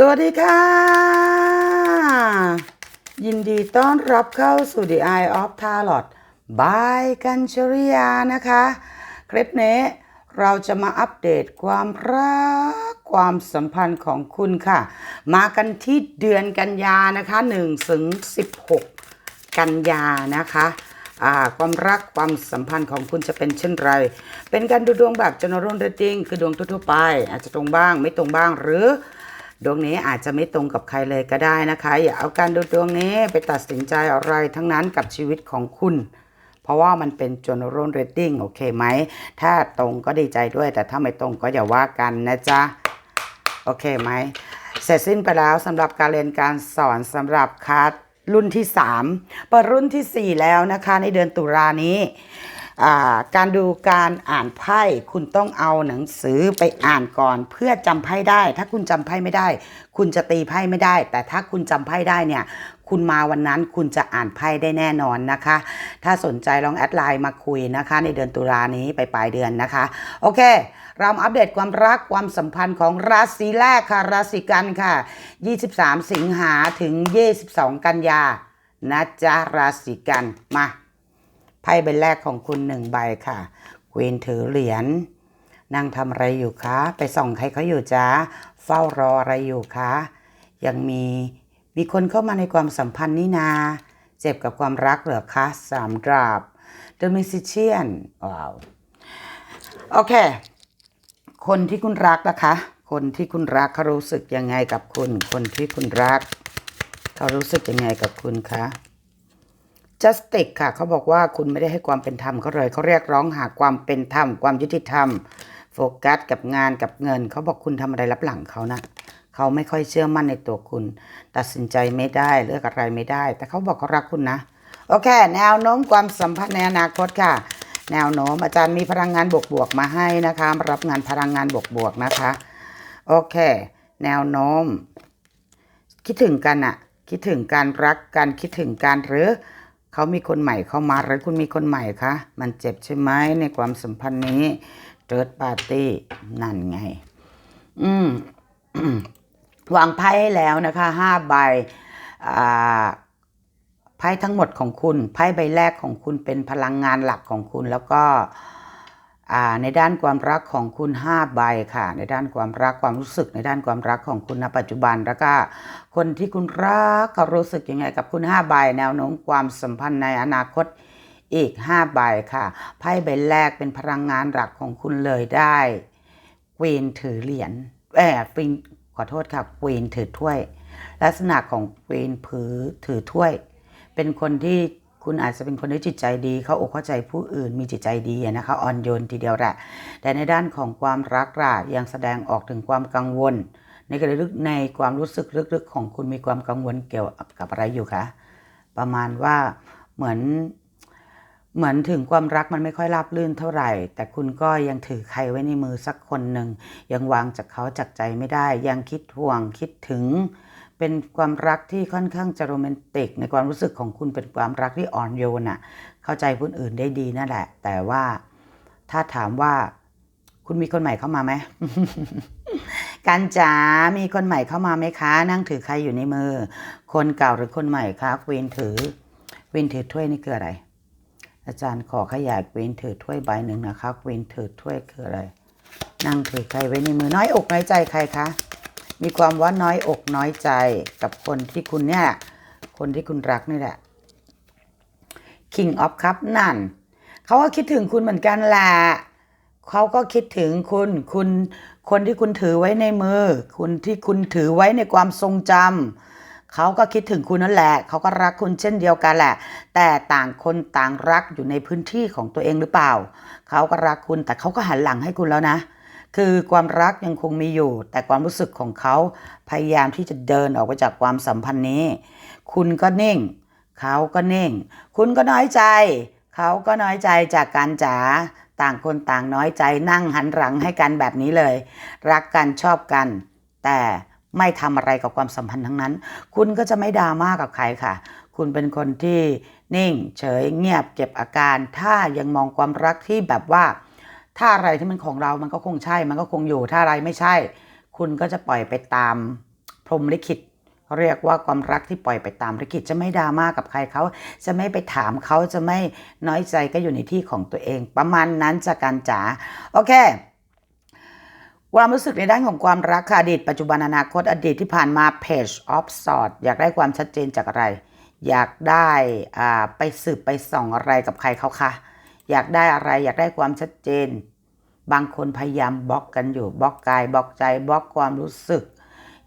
สวัสดีค่ะ ยินดีต้อนรับเข้าสู่ The Eye of Tarot by กัญชริยานะคะ คลิปนี้เราจะมาอัปเดตความรักความสัมพันธ์ของคุณค่ะ มากันที่เดือนกันยานะคะ1ถึง16 กันยานะคะความรักความสัมพันธ์ของคุณจะเป็นเช่นไร เป็นการดูดวงแบบ general reading คือดวงทั่วๆไป อาจจะตรงบ้างไม่ตรงบ้างหรือ ดวงนี้อาจจะไม่ตรงกับใครเลยก็ได้นะคะ อย่าเอาการดูดวงนี้ไปตัดสินใจอะไรทั้งนั้นกับชีวิตของคุณ เพราะว่ามันเป็น general reading โอเคไหม ถ้าตรงก็ดีใจด้วย แต่ถ้าไม่ตรงก็อย่าว่ากันนะจ๊ะ โอเคไหม เสร็จสิ้นไปแล้วสำหรับการเรียนการสอนสำหรับคัสรุ่นที่ 3 เปิดรุ่นทีสี่ 4 แล้วนะคะ ในเดือนตุลานี้ การดูการอ่านไพ่คุณต้องเอาหนังสือไปอ่านก่อน เพื่อจำไพ่ได้ ถ้าคุณจำไพ่ไม่ได้ คุณจะตีไพ่ไม่ได้ แต่ถ้าคุณจำไพ่ได้เนี่ย คุณมาวันนั้นคุณจะอ่านไพ่ได้แน่นอนนะคะ ถ้าสนใจลองแอดไลน์มาคุยนะคะ ในเดือนตุลานี้ไปปลายเดือนนะคะ โอเค เรามาอัปเดตความรักความสัมพันธ์ของราศีแรกค่ะราศีกันค่ะ 23 สิงหาถึง 22 กันยานะจ๊ะราศีกันมา ไพ่ใบแรกของคุณหนึ่งใบค่ะควีนถือเหรียญนั่งทำอะไรอยู่คะ ไปส่องใครเขาอยู่จ้าเฝ้ารออะไรอยู่คะ ยังมีมีคนเข้ามาในความสัมพันธ์นี่นา เจ็บกับความรักเหรอคะสามดราบ The Musician ว้าวโอเค คนที่คุณรักนะคะ คนที่คุณรักเขารู้สึกยังไงกับคุณ คนที่คุณรัก เขารู้สึกยังไงกับคุณคะ justice ค่ะเขาบอกว่าคุณไม่ได้ให้ความเป็นธรรมเขาเลยเขาเรียกร้องหาความเป็นธรรม ความยุติธรรม โฟกัสกับงานกับเงิน เขาบอกคุณทำอะไรรับหลังเขานะเขาไม่ค่อยเชื่อมั่นในตัวคุณ ตัดสินใจไม่ได้เลือกอะไรไม่ได้ แต่เขาบอกเขารักคุณนะ โอเค แนวโน้มความสัมพันธ์ในอนาคตค่ะ แนวโน้มอาจารย์มีพลังงานบวกๆมาให้นะคะรับงานพลังงานบวกๆนะคะ โอเค แนวโน้ม คิดถึงกันอะคิดถึงการรักกันคิดถึงการหรือ เขามีคนใหม่เข้ามาหรือคุณมีคนใหม่คะมันเจ็บใช่ไหมในความสัมพันธ์นี้เจิร์ดปาร์ตี้นั่นไง อืมวางไพ่ให้แล้วนะคะห้าใบไพ่ทั้งหมดของคุณไพ่ใบแรกของคุณเป็นพลังงานหลักของคุณแล้วก็ ในด้านความรักของคุณห้าใบค่ะ ในด้านความรักความรู้สึกในด้านความรักของคุณณปัจจุบันแล้วก็คนที่คุณรักเขารู้สึกยังไงกับคุณห้าใบ แนวโน้มความสัมพันธ์ในอนาคตอีกห้าใบค่ะไพ่ใบแรกเป็นพลังงานหลักของคุณเลยได้ควีนถือเหรียญเออฟินขอโทษค่ะควีนถือถ้วย ลักษณะของควีนผือถือถ้วย เป็นคนที่ คุณอาจจะเป็นคนที่จิตใจดี เขาอกเข้าใจผู้อื่นมีจิตใจดีนะคะอ่อนโยนทีเดียวแหละ แต่ในด้านของความรักล่ะยังแสดงออกถึงความกังวล ในกระลึกในความรู้สึกลึกๆของคุณมีความกังวลเกี่ยวกับอะไรอยู่คะประมาณว่าเหมือนเหมือนถึงความรักมันไม่ค่อยราบรื่นเท่าไหร่ แต่คุณก็ยังถือใครไว้ในมือสักคนหนึ่งยังวางจากเขาจากใจไม่ได้ ยังคิดห่วงคิดถึง เป็นความรักที่ค่อนข้างจะโรแมนติก ในความรู้สึกของคุณเป็นความรักที่อ่อนโยนอะเข้าใจคนอื่นได้ดีนั่นแหละ แต่ว่าถ้าถามว่าคุณมีคนใหม่เข้ามาไหมกันจ๋ามีคนใหม่เข้ามาไหมคะ นั่งถือใครอยู่ในมือ คนเก่าหรือคนใหม่คะควีนถือควีนถือถ้วยนี่คืออะไร อาจารย์ขอขยายควีนถือถ้วยใบหนึ่งนะคะควีนถือถ้วยคืออะไร นั่งถือใครไว้ในมือน้อยอกน้อยใจใครคะ มีความว่าน้อยอกน้อยใจกับคนที่คุณเนี่ยคนที่คุณรักนี่แหละ King of Cup นั่น เขาก็คิดถึงคุณเหมือนกันแหละเขาก็คิดถึงคุณคุณคนที่คุณถือไว้ในมือ คุณที่คุณถือไว้ในความทรงจำเขาก็คิดถึงคุณนั่นแหละ เขาก็รักคุณเช่นเดียวกันแหละ แต่ต่างคนต่างรักอยู่ในพื้นที่ของตัวเองหรือเปล่า เขาก็รักคุณแต่เขาก็หันหลังให้คุณแล้วนะ คือความรักยังคงมีอยู่ แต่ความรู้สึกของเขาพยายามที่จะเดินออกไปจากความสัมพันธ์นี้ คุณก็นิ่ง เขาก็นิ่ง คุณก็น้อยใจ เขาก็น้อยใจจากการจ๋าต่างคนต่างน้อยใจนั่งหันหลังให้กันแบบนี้เลย รักกันชอบกัน แต่ไม่ทำอะไรกับความสัมพันธ์ทั้งนั้น คุณก็จะไม่ดราม่ากับใครค่ะ คุณเป็นคนที่นิ่ง เฉยเงียบเก็บอาการ ถ้ายังมองความรักที่แบบว่า ถ้าอะไรที่มันของเรามันก็คงใช่ มันก็คงอยู่ ถ้าอะไรไม่ใช่ คุณก็จะปล่อยไปตามพรหมลิขิต เรียกว่าความรักที่ปล่อยไปตามลิขิตจะไม่ดราม่ากับใครเขา จะไม่ไปถามเขาจะไม่น้อยใจก็อยู่ในที่ของตัวเอง ประมาณนั้นจากการจ๋า โอเคความรู้สึกในด้านของความรักค่ะอดีตปัจจุบันอนาคตอดีตที่ผ่านมา Page of Swords อยากได้ความชัดเจนจากอะไร อยากได้อ่าไปสืบไปส่องอะไรกับใครเขาคะ อยากได้อะไรอยากได้ความชัดเจน บางคนพยายามบล็อกกันอยู่บล็อกกายบล็อกใจบล็อกความรู้สึก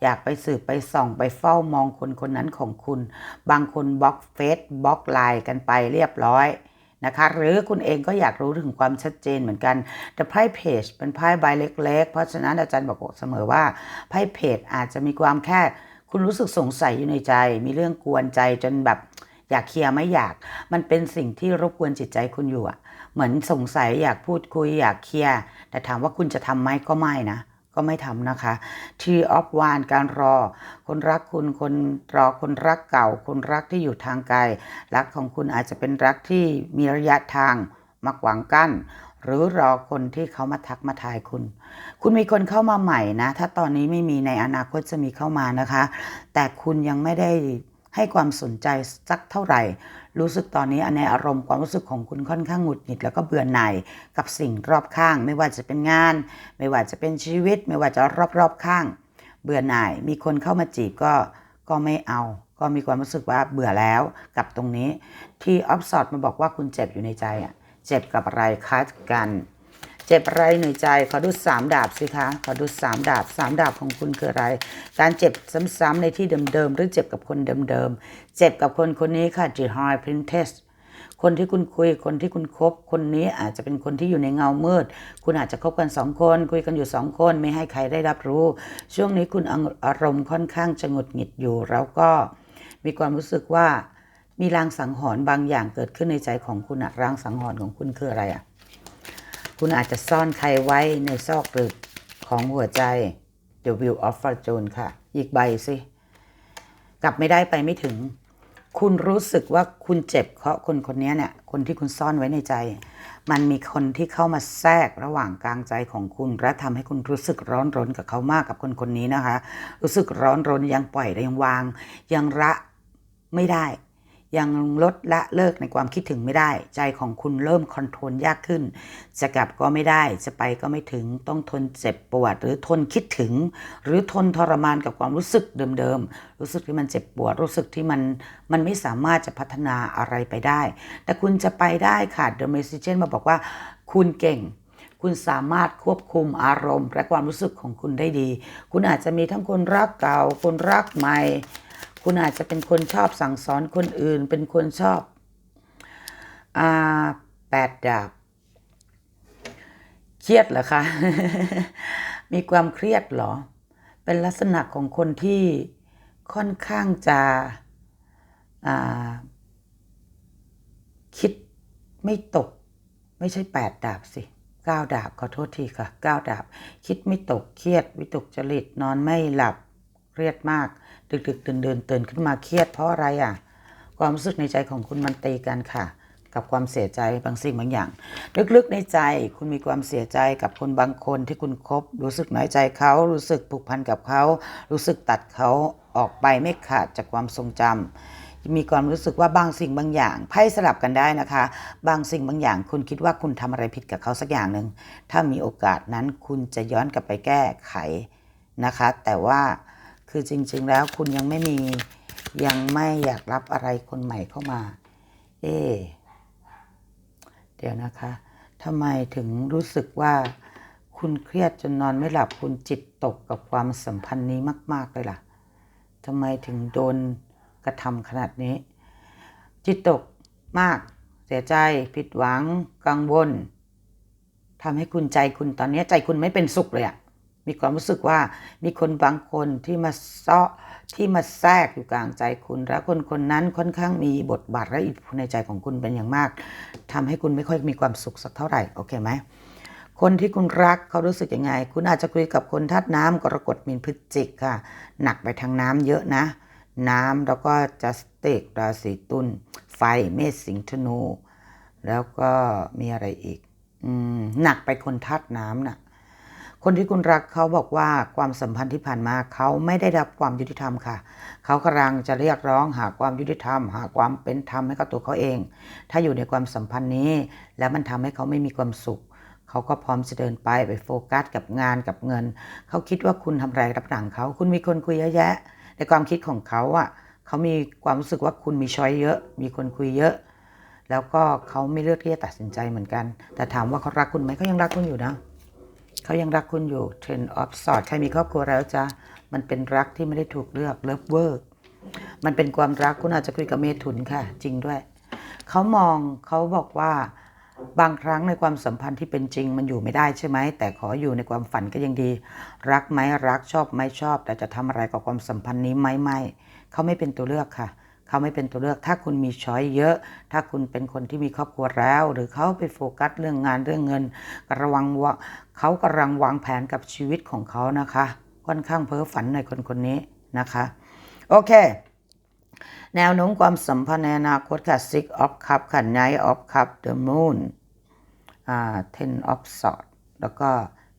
อยากไปสืบไปส่องไปเฝ้ามองคนคนนั้นของคุณ บางคนบล็อกเฟซบล็อกไลน์กันไปเรียบร้อยนะคะหรือคุณเองก็อยากรู้ถึงความชัดเจนเหมือนกัน แต่ไพ่เพจเป็นไพ่ใบเล็ก ๆ เพราะฉะนั้นอาจารย์บอกเสมอว่าไพ่เพจอาจจะมีความแค่ คุณรู้สึกสงสัยอยู่ในใจ มีเรื่องกวนใจจนแบบอยากเคลียร์ไม่อยาก มันเป็นสิ่งที่รบกวนจิตใจคุณอยู่อะ เหมือนสงสัยอยากพูดคุยอยากเคลียร์แต่ถามว่าคุณจะทำไหมก็ไม่นะ ก็ไม่ทำนะคะ Tree of w a n การรอ คนรักคุณคนรอคนรักเก่า คนรักที่อยู่ทางไกล รักของคุณอาจจะเป็นรักที่มีระยะทางมาขวางกั้นหรือรอคนที่เขามาทักมาทายคุณ คุณมีคนเข้ามาใหม่นะ ถ้าตอนนี้ไม่มีในอนาคตจะมีเข้ามานะคะ แต่คุณยังไม่ได้ให้ความสนใจสักเท่าไหร่ รู้สึกตอนนี้ในอารมณ์ความรู้สึกของคุณค่อนข้างหงุดหงิดแล้วก็เบื่อหน่ายกับสิ่งรอบข้าง ไม่ว่าจะเป็นงาน ไม่ว่าจะเป็นชีวิต ไม่ว่าจะรอบๆข้าง เบื่อหน่าย มีคนเข้ามาจีบก็ก็ไม่เอา ก็มีความรู้สึกว่าเบื่อแล้วกับตรงนี้ ที่ออฟสอดมาบอกว่าคุณเจ็บอยู่ในใจอะเจ็บกับอะไรคะกัน เจ็บไรในใจ ขอดูสามดาบสิคะขอดูสามดาบสามดาบของคุณคืออะไร การเจ็บซ้ำๆในที่เดิมๆหรือเจ็บกับคนเดิมๆเจ็บกับคนคนนี้ค่ะ The High Princess คนที่คุณคุยคนที่คุณคบคนนี้อาจจะเป็นคนที่อยู่ในเงามืด คุณอาจจะคบกันสองคน คุยกันอยู่สองคน ไม่ให้ใครได้รับรู้ ช่วงนี้คุณอารมณ์ค่อนข้างจะหงุดหงิดอยู่ แล้วก็มีความรู้สึกว่ามีรางสังหรณ์บางอย่างเกิดขึ้นในใจของคุณอะรางสังหรณ์ของคุณคืออะไรอะ คุณอาจจะซ่อนใครไว้ในซอกกลึกของหัวใจ The Wheel of Fortune ค่ะ อีกใบสิ กลับไม่ได้ไปไม่ถึง คุณรู้สึกว่าคุณเจ็บเพราะคนคนนี้เนี่ย คนที่คุณซ่อนไว้ในใจ มันมีคนที่เข้ามาแทรกระหว่างกลางใจของคุณ และทำให้คุณรู้สึกร้อนรนกับเขามากกับคนคนนี้นะคะ รู้สึกร้อนรนยังปล่อยยังวาง ยังระไม่ได้ ยังลดละเลิกในความคิดถึงไม่ได้ ใจของคุณเริ่มคอนโทรลยากขึ้น จะกลับก็ไม่ได้ จะไปก็ไม่ถึง ต้องทนเจ็บปวด หรือทนคิดถึง หรือทนทรมานกับความรู้สึกเดิมๆ รู้สึกที่มันเจ็บปวด รู้สึกที่มันมันไม่สามารถจะพัฒนาอะไรไปได้ แต่คุณจะไปได้ค่ะ The Message มาบอกว่า คุณเก่งคุณสามารถควบคุมอารมณ์ และความรู้สึกของคุณได้ดี คุณอาจจะมีทั้งคนรักเก่า คนรักใหม่ คุณอาจจะเป็นคนชอบสั่งสอนคนอื่น เป็นคนชอบอ่าแปดดาบ เครียดเหรอคะ มีความเครียดเหรอ เป็นลักษณะของคนที่ค่อนข้างจะคิดไม่ตก ไม่ใช่แปดดาบสิเก้าดาบขอโทษทีค่ะเก้าดาบ คิดไม่ตกเครียดวิตกจริตนอนไม่หลับเครียดมาก ดึกดึกตื่นเดินตื่นขึ้นมาเครียดเพราะอะไรอะ ความรู้สึกในใจของคุณมันตีกันค่ะ กับความเสียใจบางสิ่งบางอย่าง ลึกๆในใจคุณมีความเสียใจกับคนบางคนที่คุณคบ รู้สึกน้อยใจเขารู้สึกผูกพันกับเขา รู้สึกตัดเขาออกไปไม่ขาดจากความทรงจำมีความรู้สึกว่าบางสิ่งบางอย่างไพ่สลับกันได้นะคะ บางสิ่งบางอย่างคุณคิดว่าคุณทำอะไรผิดกับเขาสักอย่างหนึ่งถ้ามีโอกาสนั้นคุณจะย้อนกลับไปแก้ไขนะคะ แต่ว่า คือจริง ๆ แล้วคุณยังไม่มียังไม่อยากรับอะไรคนใหม่เข้ามา เอ๊เดี๋ยวนะคะทำไมถึงรู้สึกว่าคุณเครียดจนนอนไม่หลับคุณจิตตกกับความสัมพันธ์นี้มาก ๆ เลยล่ะทำไมถึงโดนกระทำขนาดนี้ จิตตกมาก เสียใจผิดหวังกังวลทำให้คุณใจคุณตอนนี้ใจคุณไม่เป็นสุขเลยอะ มีความรู้สึกว่ามีคนบางคนที่มาซาะที่มาแทรกอยู่กลางใจคุณ แล้วคนคนนั้นค่อนข้างมีบทบาทและอิทธิพลในใจของคุณเป็นอย่างมากทำให้คุณไม่ค่อยมีความสุขสักเท่าไหร่โอเคไหมคนที่คุณรักเขารู้สึกยังไง คุณอาจจะคุยกับคนธาตุน้ำกรกฎมีนพฤศจิกค่ะ หนักไปทางน้ำเยอะนะ น้ำแล้วก็จัสติกราศีตุลไฟเมษสิงธนู แล้วก็มีอะไรอีกอืมหนักไปคนธาตุน้ำน่ะ คนที่คุณรักเขาบอกว่าความสัมพันธ์ที่ผ่านมาเขาไม่ได้รับความยุติธรรมค่ะ เขากำลังจะเรียกร้องหาความยุติธรรม หาความเป็นธรรมให้กับตัวเขาเอง ถ้าอยู่ในความสัมพันธ์นี้ แล้วมันทำให้เขาไม่มีความสุข เขาก็พร้อมจะเดินไปไปโฟกัสกับงานกับเงิน เขาคิดว่าคุณทำไรรับหลังเขา คุณมีคนคุยเยอะแยะ ในความคิดของเขาอะเขามีความรู้สึกว่าคุณมีช้อยเยอะ มีคนคุยเยอะ แล้วก็เขาไม่เลือกที่จะตัดสินใจเหมือนกัน แต่ถามว่าเขารักคุณไหมเขายังรักคุณอยู่นะ เขายังรักคุณอยู่ Ten of Swords ใครมีครอบครัวแล้วจ้ะมันเป็นรักที่ไม่ได้ถูกเลือก Love w o r มันเป็นความรักคุณอาจจะคุยกับเมถุนค่ะ จริงด้วย เขามองเขาบอกว่าบางครั้งในความสัมพันธ์ที่เป็นจริงมันอยู่ไม่ได้ใช่ไหม แต่ขออยู่ในความฝันก็ยังดี รักไหมรักชอบไหมชอบ แต่จะทำอะไรกับความสัมพันธ์นี้ไหมไม่เขาไม่เป็นตัวเลือกค่ะ เขาไม่เป็นตัวเลือก ถ้าคุณมีช้อยเยอะ ถ้าคุณเป็นคนที่มีครอบครัวแล้ว หรือเขาไปโฟกัสเรื่องงานเรื่องเงินระวังว่าเขากำลังวางแผนกับชีวิตของเขานะคะ ค่อนข้างเพ้อฝันในคนคนนี้นะคะ โอเค แนวโน้มความสัมพันธ์ในอนาคตค่ะ six of cup ค่ะ nine of cup the moon อ่า ten of sword แล้วก็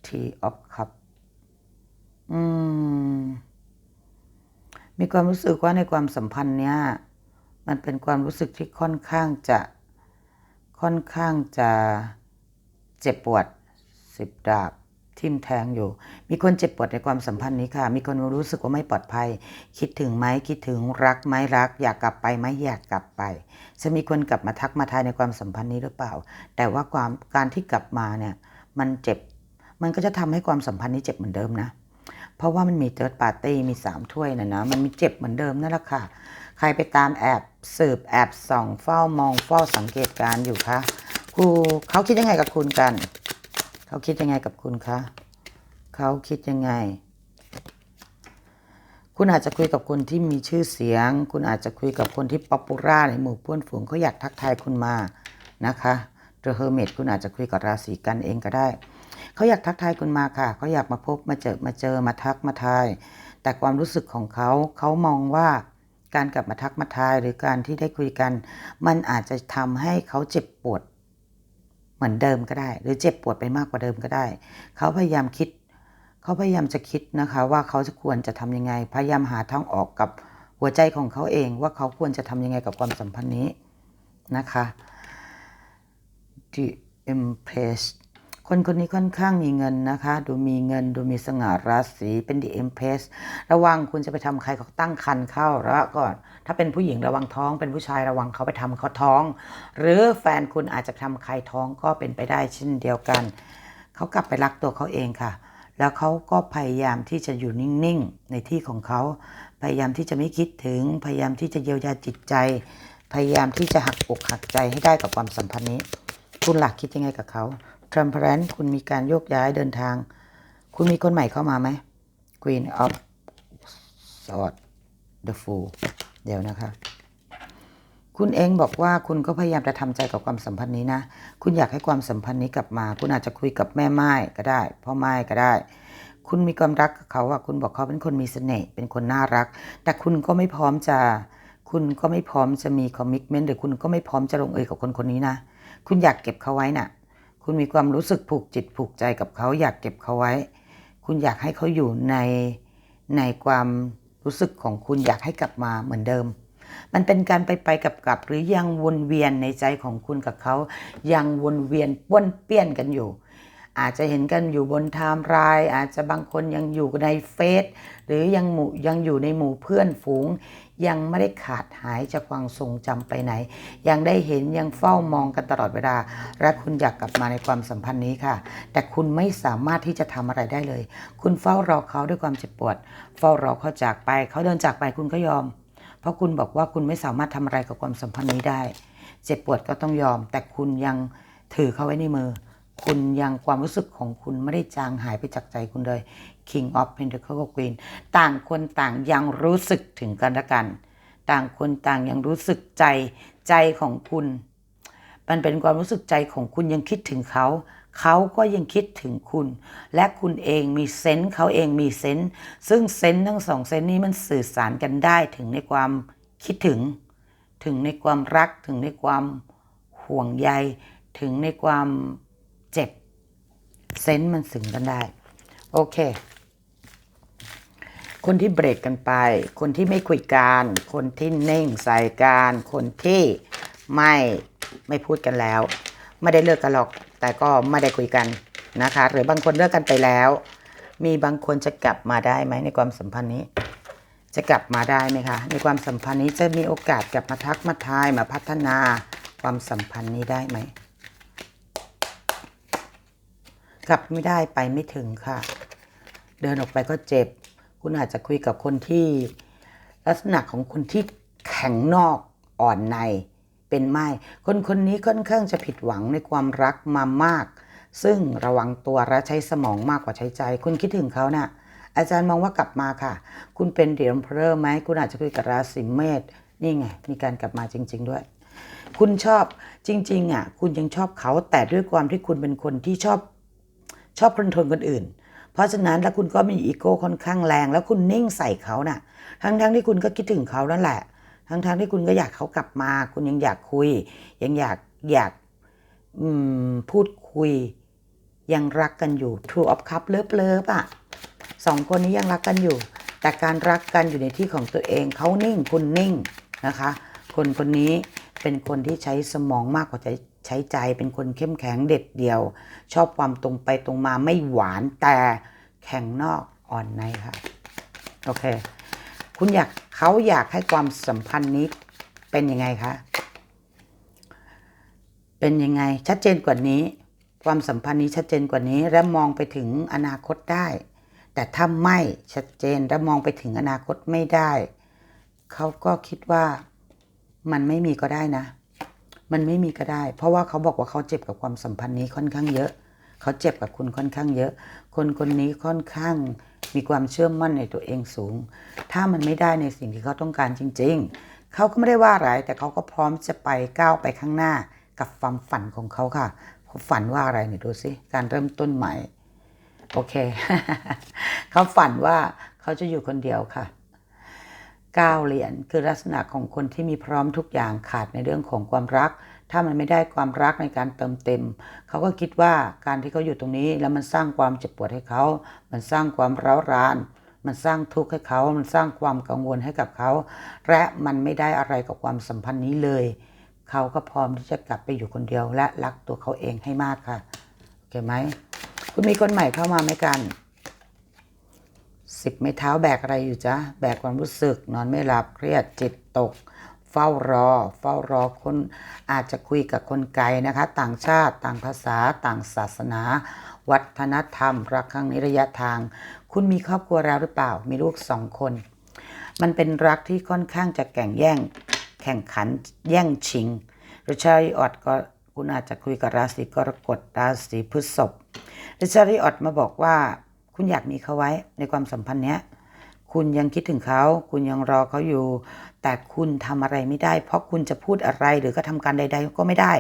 t of cup อืม มีความรู้สึกว่าในความสัมพันธ์เนี้ยมันเป็นความรู้สึกที่ค่อนข้างจะค่อนข้างจะเจ็บปวดสิบดาบทิ่มแทงอยู่ มีคนเจ็บปวดในความสัมพันธ์นี้ค่ะ มีคนรู้สึกว่าไม่ปลอดภัย คิดถึงไหมคิดถึงรักไหมรัก อยากกลับไปไหมอยากกลับไป จะมีคนกลับมาทักมาทายในความสัมพันธ์นี้หรือเปล่า แต่ว่าความการที่กลับมาเนี่ยมันเจ็บ มันก็จะทำให้ความสัมพันธ์นี้เจ็บเหมือนเดิมนะ เพราะว่ามันมีเติร์ดปาร์ตี้มีสามถ้วยนะนะมันมีเจ็บเหมือนเดิมนั่นแหละค่ะ ใครไปตามแอบสืบแอบส่องเฝ้ามองเฝ้าสังเกตการ์อยู่คะครูเขาคิดยังไงกับคุณกัน เขาคิดยังไงกับคุณคะเขาคิดยังไง คุณอาจจะคุยกับคนที่มีชื่อเสียง คุณอาจจะคุยกับคนที่ป๊อปปูล่าในหมู่เพื่อนฝูงเขาอยากทักทายคุณมานะคะเดอะเฮอร์เมคุณอาจจะคุยกับราศีกันเองก็ได้ เขาอยากทักทายคุณมาค่ะเขาอยากมาพบมาเจอมาเจอมาทักมาทาย แต่ความรู้สึกของเขาเขามองว่าการกลับมาทักมาทายหรือการที่ได้คุยกัน มันอาจจะทำให้เขาเจ็บปวด เหมือนเดิมก็ได้ หรือเจ็บปวดไปมากกว่าเดิมก็ได้ เขาพยายามคิด เขาพยายามจะคิดนะคะ ว่าเขาจะควรจะทำยังไง พยายามหาทางออกกับหัวใจของเขาเอง ว่าเขาควรจะทำยังไงกับความสัมพันธ์นี้นะคะ The Empress คนคนนี้ค่อนข้างมีเงินนะคะ ดูมีเงิน ดูมีสง่าราศีเป็น The Empress ระวังคุณจะไปทำใครเขาตั้งคันเข้าแล้วก่อนถ้าเป็นผู้หญิงระวังท้อง เป็นผู้ชายระวังเขาไปทำเขาท้อง หรือแฟนคุณอาจจะทำใครท้องก็เป็นไปได้เช่นเดียวกัน เขากลับไปรักตัวเขาเองค่ะ แล้วเขาก็พยายามที่จะอยู่นิ่งๆในที่ของเขา พยายามที่จะไม่คิดถึง พยายามที่จะเยียวยาจิตใจ พยายามที่จะหักอกหักใจให้ได้กับความสัมพันธ์นี้ คุณหลักคิดยังไงกับเขา Transparent คุณมีการโยกย้ายเดินทาง คุณมีคนใหม่เข้ามาไหม Queen of Swords The Fool เดี๋ยวนะคะ คุณเองบอกว่าคุณก็พยายามจะทำใจกับความสัมพันธ์นี้นะ คุณอยากให้ความสัมพันธ์นี้กลับมา คุณอาจจะคุยกับแม่ไม้ก็ได้ พ่อไม้ก็ได้ คุณมีความรักกับเขาอะคุณบอกเขาเป็นคนมีเสน่ห์เป็นคนน่ารัก แต่คุณก็ไม่พร้อมจะคุณก็ไม่พร้อมจะมีคอมมิชเมนต์หรือคุณก็ไม่พร้อมจะลงเอยกับคนคนนี้นะ คุณอยากเก็บเขาไว้น่ะ คุณมีความรู้สึกผูกจิตผูกใจกับเขาอยากเก็บเขาไว้ คุณอยากให้เขาอยู่ในในความรู้สึกของคุณอยากให้กลับมาเหมือนเดิม มันเป็นการไปไปกับกลับหรือยังวนเวียนในใจของคุณกับเขา ยังวนเวียนป้วนเปี้ยนกันอยู่ อาจจะเห็นกันอยู่บนไทม์ไลน์อาจจะบางคนยังอยู่ในเฟซหรือยังหมู่ยังอยู่ในหมู่เพื่อนฝูง ยังไม่ได้ขาดหายจากความทรงจำไปไหน ยังได้เห็นยังเฝ้ามองกันตลอดเวลา และคุณอยากกลับมาในความสัมพันธ์นี้ค่ะ แต่คุณไม่สามารถที่จะทำอะไรได้เลย คุณเฝ้ารอเขาด้วยความเจ็บปวด เฝ้ารอเขาจากไปเขาเดินจากไปคุณก็ยอม เพราะคุณบอกว่าคุณไม่สามารถทำอะไรกับความสัมพันธ์นี้ได้ เจ็บปวดก็ต้องยอม แต่คุณยังถือเขาไว้ในมือ คุณยังความรู้สึกของคุณไม่ได้จางหายไปจากใจคุณเลย King of Pentacle กับ Queen ต่างคนต่างยังรู้สึกถึงกันและกัน ต่างคนต่างยังรู้สึกใจใจของคุณ มันเป็นความรู้สึกใจของคุณยังคิดถึงเขา เขาก็ยังคิดถึงคุณ และคุณเองมีเซนส์เขาเองมีเซนส์ซึ่งเซนส์ทั้งสองเซนส์นี้มันสื่อสารกันได้ถึงในความคิดถึง ถึงในความรักถึงในความห่วงใยถึงในความเจ็บเซนส์มันสึงกันได้ โอเค คนที่เบรกกันไป คนที่ไม่คุยกัน คนที่นิ่งใส่กัน คนที่ไม่ไม่พูดกันแล้ว ไม่ได้เลิกกันหรอก แต่ก็ไม่ได้คุยกันนะคะ หรือบางคนเลิกกันไปแล้ว มีบางคนจะกลับมาได้ไหมในความสัมพันธ์นี้ จะกลับมาได้ไหมคะ ในความสัมพันธ์นี้จะมีโอกาสกลับมาทักมาทายมาพัฒนาความสัมพันธ์นี้ได้ไหมกลับไม่ได้ไปไม่ถึงค่ะ เดินออกไปก็เจ็บ คุณอาจจะคุยกับคนที่ ลักษณะของคนที่แข็งนอกอ่อนในเป็นไม่ คนคนนี้ค่อนข้างจะผิดหวังในความรักมามาก ซึ่งระวังตัวและใช้สมองมากกว่าใช้ใจ คุณคิดถึงเขาน่ะ อาจารย์มองว่ากลับมาค่ะ คุณเป็นเดียมเพลอร์ไหม คุณอาจจะคุยกับราศีเมษนี่ไง มีการกลับมาจริง ๆ ด้วย คุณชอบจริง ๆอะคุณยังชอบเขาแต่ด้วยความที่คุณเป็นคนที่ชอบชอบคอนทรลคนอื่น เพราะฉะนั้นแล้วคุณก็มีอีโก้ค่อนข้างแรง แล้วคุณนิ่งใส่เขาน่ะ ทั้งๆทที่คุณก็คิดถึงเขานั่นแหละ ทั้งๆที่คุณก็อยากเขากลับมา คุณยังอยากคุย ยังอยากอยากพูดคุย ยังรักกันอยู่ True of Cup เลิฟเลิฟอะสองคนนี้ยังรักกันอยู่ แต่การรักกันอยู่ในที่ของตัวเองเขานิ่งคุณนิ่งนะคะ คนคนนี้เป็นคนที่ใช้สมองมากกว่าใช้ ใช้ใจเป็นคนเข้มแข็งเด็ดเดี่ยว ชอบความตรงไปตรงมาไม่หวานแต่แข็งนอกอ่อนในค่ะ โอเค คุณอยากเขาอยากให้ความสัมพันธ์นี้เป็นยังไงคะ เป็นยังไงชัดเจนกว่านี้ ความสัมพันธ์นี้ชัดเจนกว่านี้และมองไปถึงอนาคตได้ แต่ถ้าไม่ชัดเจนและมองไปถึงอนาคตไม่ได้ เขาก็คิดว่ามันไม่มีก็ได้นะ มันไม่มีก็ได้ เพราะว่าเขาบอกว่าเขาเจ็บกับความสัมพันธ์นี้ค่อนข้างเยอะ เขาเจ็บกับคุณค่อนข้างเยอะ คนคนนี้ค่อนข้างมีความเชื่อมั่นในตัวเองสูง ถ้ามันไม่ได้ในสิ่งที่เขาต้องการจริง ๆ เขาก็ไม่ได้ว่าอะไร แต่เขาก็พร้อมจะไปก้าวไปข้างหน้ากับความฝันของเขาค่ะเขาฝันว่าอะไรเนี่ยดูสิการเริ่มต้นใหม่ โอเค เขาฝันว่าเขาจะอยู่คนเดียวค่ะ ก้าเหรียญคือลักษณะของคนที่มีพร้อมทุกอย่างขาดในเรื่องของความรัก ถ้ามันไม่ได้ความรักในการเติมเต็ม เขาก็คิดว่าการที่เขาอยู่ตรงนี้แล้วมันสร้างความเจ็บปวดให้เขา มันสร้างความร้าวราน มันสร้างทุกข์ให้เขา มันสร้างความกังวลให้กับเขา และมันไม่ได้อะไรกับความสัมพันธ์นี้เลย เขาก็พร้อมที่จะกลับไปอยู่คนเดียวและรักตัวเขาเองให้มากค่ะ โอเคไหม คุณมีคนใหม่เข้ามาไหมกัน สิบไม้เท้าแบกอะไรอยู่จ๊ะ แบกความรู้สึก นอนไม่หลับเครียดจิตตก เฝ้ารอ เฝ้ารอคนอาจจะคุยกับคนไกลนะคะ ต่างชาติต่างภาษาต่างศาสนา วัฒนธรรม รักครั้งนี้ระยะทาง คุณมีครอบครัวแล้วหรือเปล่า มีลูกสองคน มันเป็นรักที่ค่อนข้างจะแข่งแย่ง แข่งขันแย่งชิงหรือชาริออดก็คุณอาจจะคุยกับราศีกรกฎราศีพฤษภหรือชาริออดมาบอกว่า คุณอยากมีเขาไว้ในความสัมพันธ์เนี้ย คุณยังคิดถึงเขา คุณยังรอเขาอยู่ แต่คุณทำอะไรไม่ได้ เพราะคุณจะพูดอะไรหรือก็ทำการใด ๆ ก็ไม่ได้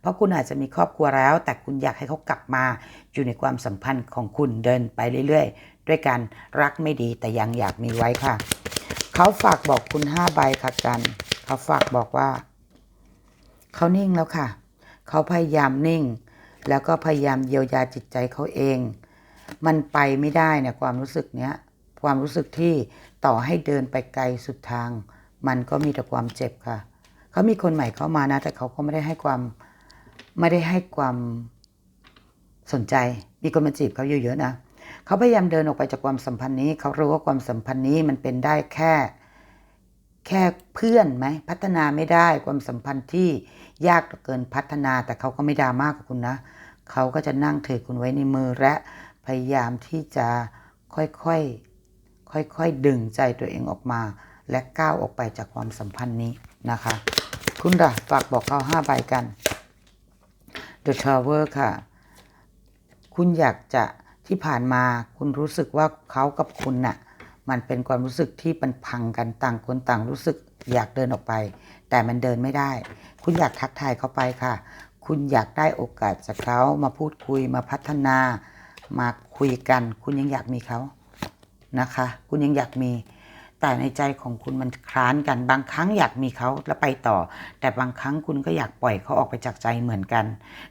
เพราะคุณอาจจะมีครอบครัวแล้ว แต่คุณอยากให้เขากลับมาอยู่ในความสัมพันธ์ของคุณเดินไปเรื่อยๆ ด้วยการรักไม่ดีแต่ยังอยากมีไว้ค่ะ เขาฝากบอกคุณห้าใบค่ะกัน เขาฝากบอกว่า เขานิ่งแล้วค่ะ เขาพยายามนิ่ง แล้วก็พยายามเยียวยาจิตใจเขาเอง มันไปไม่ได้เนี่ยความรู้สึกเนี้ยความรู้สึกที่ต่อให้เดินไปไกลสุดทาง มันก็มีแต่ความเจ็บค่ะ เขามีคนใหม่เข้ามานะ แต่เขาก็ไม่ได้ให้ความไม่ได้ให้ความสนใจ มีคนมาจีบเขาเยอะๆนะเขาพยายามเดินออกไปจากความสัมพันธ์นี้ เขารู้ว่าความสัมพันธ์นี้มันเป็นได้แค่ แค่เพื่อนไหมพัฒนาไม่ได้ความสัมพันธ์ที่ยากเกินพัฒนา แต่เขาก็ไม่ดราม่ากกับคุณนะเขาก็จะนั่งถือคุณไว้ในมือและ พยายามที่จะค่อยๆ ค่อยๆ ดึงใจตัวเองออกมา และก้าวออกไปจากความสัมพันธ์นี้นะคะ คุณล่ะฝากบอกเขาห้าใบกัน The Traveler ค่ะ คุณอยากจะที่ผ่านมาคุณรู้สึกว่าเขากับคุณน่ะ มันเป็นความรู้สึกที่มันพังกันต่างคนต่างรู้สึกอยากเดินออกไป แต่มันเดินไม่ได้ คุณอยากทักทายเขาไปค่ะ คุณอยากได้โอกาสจากเขามาพูดคุยมาพัฒนา มาคุยกัน คุณยังอยากมีเขานะคะ คุณยังอยากมี แต่ในใจของคุณมันคล้านกัน บางครั้งอยากมีเขาแล้วไปต่อ แต่บางครั้งคุณก็อยากปล่อยเขาออกไปจากใจเหมือนกัน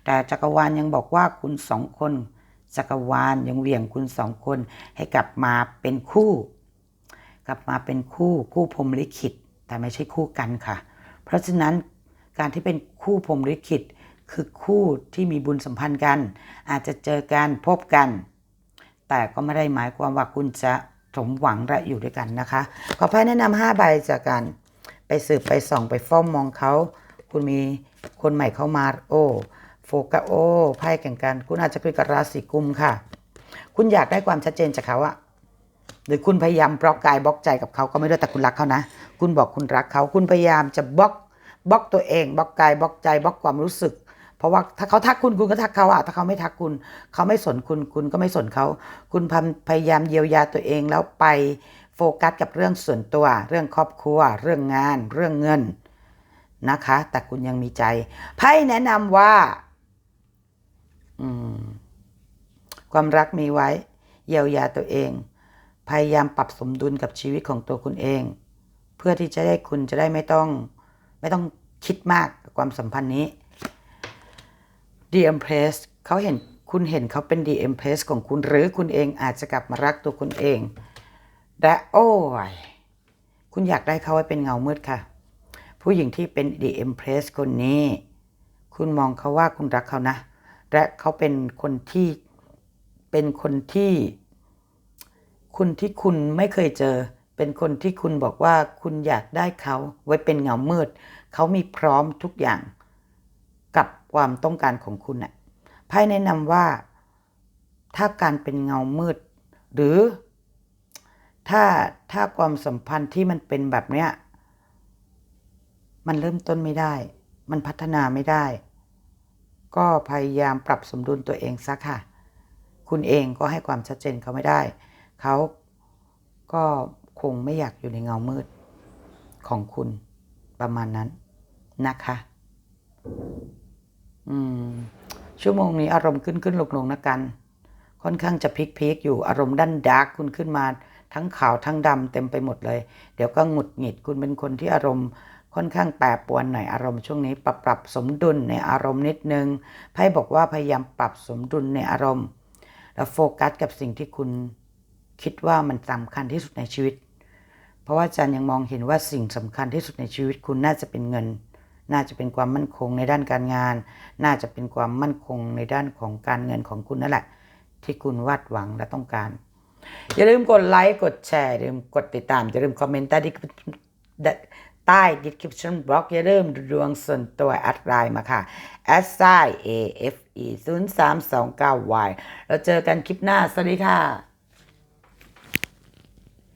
แต่จักรวาลยังบอกว่าคุณสองคนจักรวาลยังเหวี่ยงคุณสองคน ให้กลับมาเป็นคู่ กลับมาเป็นคู่คู่พรมลิขิต แต่ไม่ใช่คู่กันค่ะ เพราะฉะนั้นการที่เป็นคู่พรมลิขิต คือคู่ที่มีบุญสัมพันธ์กัน อาจจะเจอกันพบกัน แต่ก็ไม่ได้หมายความว่าคุณจะสมหวังและอยู่ด้วยกันนะคะ ขอไพ่แนะนำห้าใบจากกัน ไปสืบไปส่องไปเฝ้ามองเขา คุณมีคนใหม่เข้ามาโอ้โฟกัสโอ้ไพ่แข่งกัน คุณอาจจะเป็นกับราศีกุมค่ะ คุณอยากได้ความชัดเจนจากเขาอะหรือคุณพยายามบล็อกกายบล็อกใจกับเขาก็ไม่ได้แต่คุณรักเขานะ คุณบอกคุณรักเขา คุณพยายามจะบล็อกบล็อกตัวเองบล็อกกายบล็อกใจบล็อกความรู้สึก เพราะว่าถ้าเขาทักคุณคุณก็ทักเขาอะถ้าเขาไม่ทักคุณ เขาไม่สนคุณคุณก็ไม่สนเขา คุณพยพยายามเยียวยาตัวเองแล้วไปโฟกัสกับเรื่องส่วนตัว เรื่องครอบครัว เรื่องงาน เรื่องเงินนะคะ แต่คุณยังมีใจไพ่แนะนำว่าอืมความรักมีไว้ เยียวยาตัวเอง พยายามปรับสมดุลกับชีวิตของตัวคุณเอง เพื่อที่จะได้คุณจะได้ไม่ต้อง ไม่ต้องคิดมากกับความสัมพันธ์นี้ The Empress เขาเห็นคุณเห็นเขาเป็น The Empress ของคุณหรือคุณเองอาจจะกลับมารักตัวคุณเองและโอ้ยคุณอยากได้เขาไว้เป็นเงามืดค่ะ ผู้หญิงที่เป็น The Empress คนนี้ คุณมองเขาว่าคุณรักเขานะ และเขาเป็นคนที่เป็นคนที่ คุณที่คุณไม่เคยเจอ เป็นคนที่คุณบอกว่าคุณอยากได้เขาไว้เป็นเงามืด เขามีพร้อมทุกอย่าง ความต้องการของคุณน่ะไพ่แนะนำว่า ถ้าการเป็นเงามืด หรือ ถ้าถ้าความสัมพันธ์ที่มันเป็นแบบเนี้ย มันเริ่มต้นไม่ได้ มันพัฒนาไม่ได้ ก็พยายามปรับสมดุลตัวเองซะค่ะ คุณเองก็ให้ความชัดเจนเขาไม่ได้ เขาก็คงไม่อยากอยู่ในเงามืดของคุณประมาณนั้นนะคะ อืม ชั่วโมงนี้อารมณ์ขึ้นขึ้นลงลงนะกัน ค่อนข้างจะพลิกพลิกอยู่อารมณ์ด้านดาร์กคุณขึ้นมา ทั้งขาวทั้งดำเต็มไปหมดเลย เดี๋ยวก็หงุดหงิดคุณเป็นคนที่อารมณ์ค่อนข้างแปรปรวนหน่อยอารมณ์ช่วงนี้ปรับปรับสมดุลในอารมณ์นิดนึงไพ่บอกว่าพยายามปรับสมดุลในอารมณ์ แล้วโฟกัสกับสิ่งที่คุณคิดว่ามันสำคัญที่สุดในชีวิต เพราะว่าอาจารย์ยังมองเห็นว่าสิ่งสำคัญที่สุดในชีวิตคุณน่าจะเป็นเงิน น่าจะเป็นความมั่นคงในด้านการงาน น่าจะเป็นความมั่นคงในด้านของการเงินของคุณนั่นแหละ ที่คุณวาดหวังและต้องการ อย่าลืมกดไลค์กดแชร์อย่าลืมกดติดตามอย่าลืมคอมเมนต์ใต้ที่ใต้ description box อย่าลืมดวงส่วนตัวแอดไลน์มาค่ะ a s i a f e 0 3 2 9 y เราเจอกันคลิปหน้า สวัสดีค่ะ